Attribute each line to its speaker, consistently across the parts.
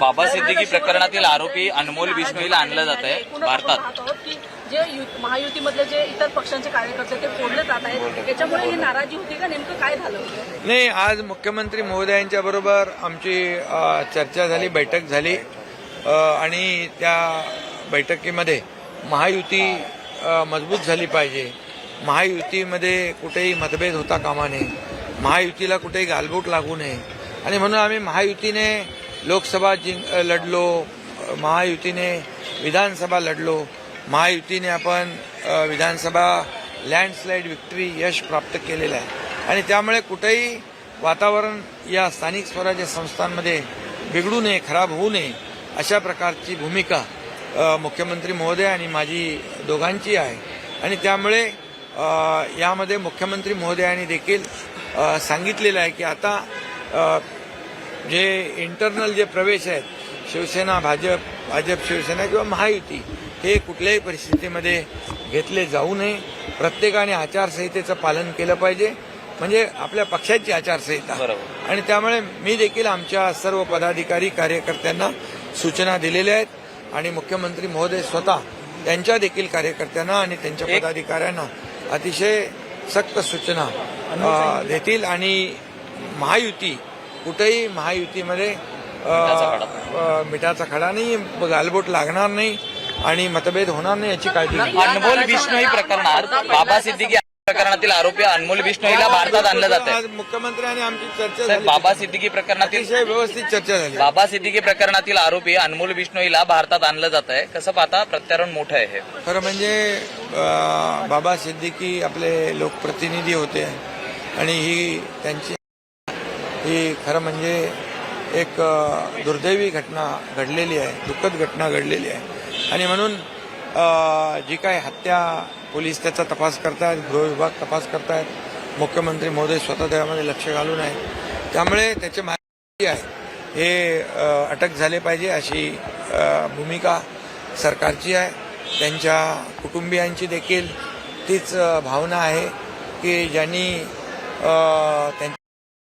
Speaker 1: बाबा सिद्दीकी प्रकरणातील आरोपी अनमोल बिश्नोईला आणलं जात आहे भारतात.
Speaker 2: जे यु- महायुतीमधले जे इतर पक्षांचे कार्यकर्ते ते फोडले जात आहेत त्याच्यामुळे ही नाराजी होती का? नेमकं काय झालं
Speaker 3: नाही आज मुख्यमंत्री महोदयांच्या बरोबर आमची अ, चर्चा झाली बैठक झाली. अ, आणि त्या बैठकीमध्ये महायुती अ, मजबूत झाली पाहिजे. महायुतीमध्ये कुठेही मतभेद होता कामा नये. महायुतीला कुठेही गालबोट लागू नये. आणि म्हणून आम्ही महायुतीने लोकसभा जिंक लढलो महायुतीने विधानसभा लढलो. महायुतीने आपण विधानसभा लँडस्लाईड विक्ट्री यश प्राप्त केलेलं आहे. आणि त्यामुळे कुठेही वातावरण या स्थानिक स्वराज्य संस्थांमध्ये बिघडू नये खराब होऊ नये अशा प्रकारची भूमिका मुख्यमंत्री महोदय आणि माझी दोघांची आहे. आणि त्यामुळे यामध्ये मुख्यमंत्री महोदयांनी देखील सांगितलेलं आहे की आता जे इंटरनल जे प्रवेश आहेत शिवसेना भाजप भाजप शिवसेना किंवा महायुती हे कुठल्याही परिस्थितीमध्ये घेतले जाऊ नये. प्रत्येकाने आचारसंहितेचं पालन केलं पाहिजे. म्हणजे आपल्या पक्षाची आचारसंहिता. आणि त्यामुळे मी देखील आमच्या सर्व पदाधिकारी कार्यकर्त्यांना सूचना दिलेल्या आहेत. आणि मुख्यमंत्री महोदय स्वतः त्यांच्या देखील कार्यकर्त्यांना आणि त्यांच्या पदाधिकाऱ्यांना अतिशय सक्त सूचना देतील. आणि महायुती कुठेही महायुतीमध्ये मिठाचा खडा. नाही गालबोट लागणार नाही आणि मतभेद होणार नाही याची काळजी
Speaker 1: अनमोल बिश्नोई प्रकरणात बाबा सिद्दीकी प्रकरणातील आरोपी अनमोल बिश्नोईला भारतात आणलं जात आहे
Speaker 3: मुख्यमंत्री आणि आमची चर्चा
Speaker 1: बाबा सिद्दीकी प्रकरणातील
Speaker 3: अतिशय व्यवस्थित चर्चा झाली.
Speaker 1: बाबा सिद्दीकी प्रकरणातील आरोपी अनमोल बिश्नोईला भारतात आणलं जात आहे कसं पाहता? प्रत्यारोप मोठं आहे हे.
Speaker 3: खरं म्हणजे बाबा सिद्दीकी आपले लोकप्रतिनिधी होते आणि ही त्यांची ही खरं म्हणजे एक दुर्दैवी घटना घडलेली आहे दुःखद घटना घडलेली आहे. आणि म्हणून जी काही हत्या पोलीस त्याचा तपास करतायत गृह विभाग तपास करतायत मुख्यमंत्री महोदय स्वतः त्यामध्ये लक्ष घालून आहे त्यामुळे त्याची माहिती आहे. हे अटक झाले पाहिजे अशी भूमिका सरकारची आहे. त्यांच्या कुटुंबियांची देखील तीच भावना आहे की ज्यांनी त्यांची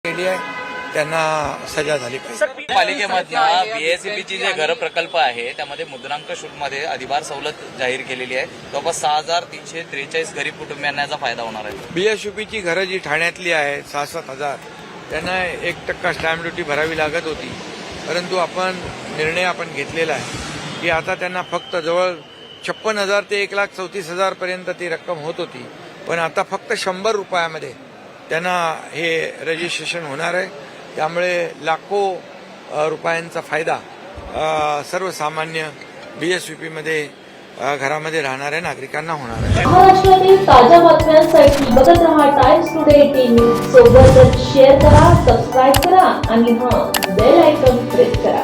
Speaker 3: केली आहे. त्यांना सजा झाली पाहिजे.
Speaker 1: पालिकेमधल्या बीएससीबीची जे घर प्रकल्प आहे त्यामध्ये मुद्रांक शुल्कमध्ये अधिभार सवलत जाहीर केलेली आहे. जवळपास सहा हजार तीनशे त्रेचाळीस गरीब कुटुंबियांना याचा फायदा होणार आहे.
Speaker 3: बीएसयूपीची घरं जी ठाण्यातली आहेत सहा सात हजार त्यांना एक टक्का स्टॅम्प ड्युटी भरावी लागत होती. परंतु आपण निर्णय आपण घेतलेला आहे की आता त्यांना फक्त जवळ छप्पन हजार ते एक लाख चौतीस हजार पर्यंत ती रक्कम होत होती. पण आता फक्त शंभर रुपयामध्ये त्यांना हे रजिस्ट्रेशन होणार आहे. त्यामुळे लाखो रुपयांचा फायदा अ, सर्वसामान्य बीएसयूपीमध्ये घरामध्ये राहणाऱ्या नागरिकांना होणार आहे.
Speaker 4: महाराष्ट्रातील ताज्या बातम्यांसाठी बघत रहा टाइम्स टुडे टीव्ही सोबतच शेअर करा सबस्क्राईब करा आणि हा बेल आयकॉन प्रेस करा.